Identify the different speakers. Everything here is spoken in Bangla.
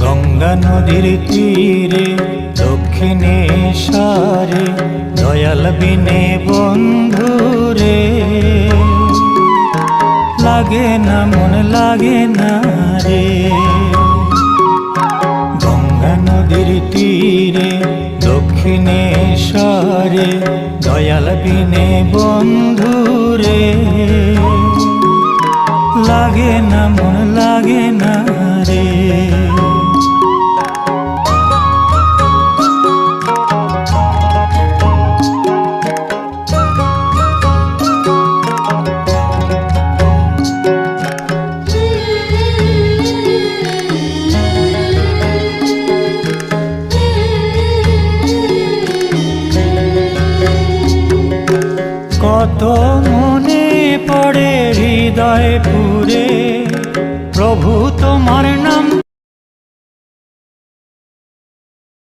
Speaker 1: গঙ্গা নদীর তীরে, দক্ষিণে সারে, দয়াল বিনে বন্ধুরে। লাগে না মন, লাগে না রে। গঙ্গা নদীর তীরে, দক্ষিণে সারে, দয়াল বিনে বন্ধুরে। লাগে না মন, লাগে না কত মনে পড়ে হৃদয় পুরে।